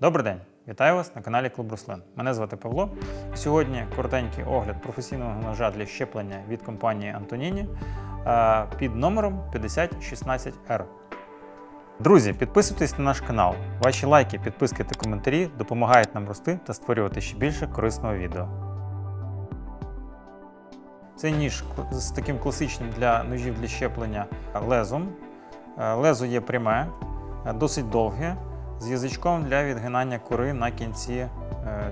Добрий день! Вітаю вас на каналі Клуб Руслин. Мене звати Павло. Сьогодні коротенький огляд професійного ножа для щеплення від компанії Антоніні е, під номером 5016R. Друзі, підписуйтесь на наш канал. Ваші лайки, підписки та коментарі допомагають нам рости та створювати ще більше корисного відео. Цей ніж з таким класичним для ножів для щеплення лезом. Е, Лезо є пряме, е, досить довге, з язичком для відгинання кори на кінці е,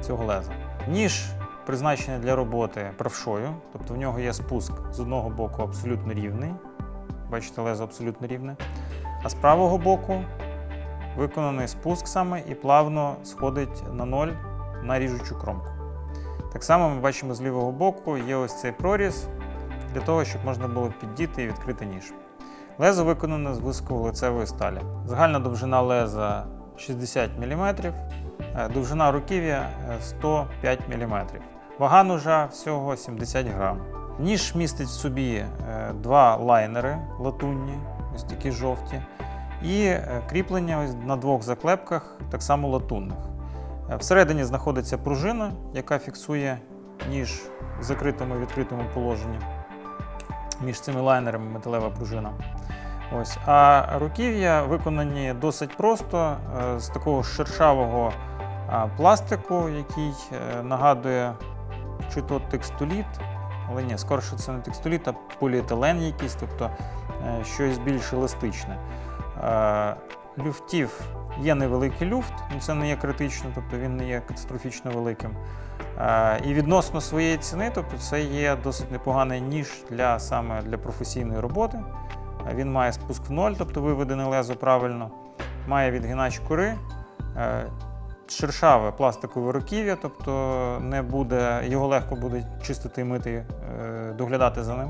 цього леза. Ніж призначений для роботи правшою, тобто в нього є спуск з одного боку абсолютно рівний. Бачите, лезо абсолютно рівне. А з правого боку виконаний спуск саме і плавно сходить на ноль на ріжучу кромку. Так само ми бачимо з лівого боку є ось цей проріз для того, щоб можна було піддіти і відкрити ніж. Лезо виконане з високоволицевої сталі. Загальна довжина леза 60 мм, е, довжина руків'я е, 105 мм. Вага ножа всього 70 грам. Ніж містить в собі е, два лайнери латунні, ось такі жовті, і е, кріплення на двох заклепках, так само латунних. Е, Всередині знаходиться пружина, яка фіксує ніж в закритому і відкритому положенні. Між цими лайнерами металева пружина. Ось. А руків'я виконані досить просто е, з такого шершавого пластику, який е, нагадує чи то текстоліт, але ні, скорше це не текстоліт, а поліетилен якийсь, тобто е, щось більш еластичне. Люфтів є невеликий люфт, ну це не є критично, тобто він не є катастрофічно великим. І відносно своєї ціни, тобто це є досить непоганий ніж для саме для професійної роботи. Він має спуск в ноль, тобто виведене лезо правильно, має відгинач кори, е, шершаве пластикове руків'я, тобто не буде, його легко буде чистити і мити, е, доглядати за ним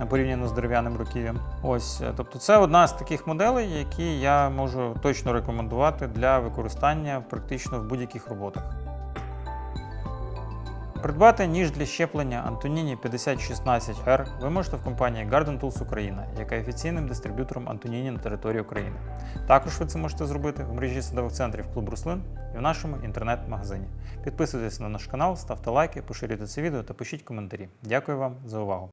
е, порівняно з дерев'яним руків'ям. Ось, тобто це одна з таких моделей, які я можу точно рекомендувати для використання практично в будь-яких роботах. Придбати ніж для щеплення Antonini 5016R ви можете в компанії Garden Tools Україна, яка є офіційним дистриб'ютором Antonini на території України. Також ви це можете зробити в мережі садових центрів Клуб Руслин і в нашому інтернет-магазині. Підписуйтесь на наш канал, ставте лайки, поширюйте це відео та пишіть коментарі. Дякую вам за увагу!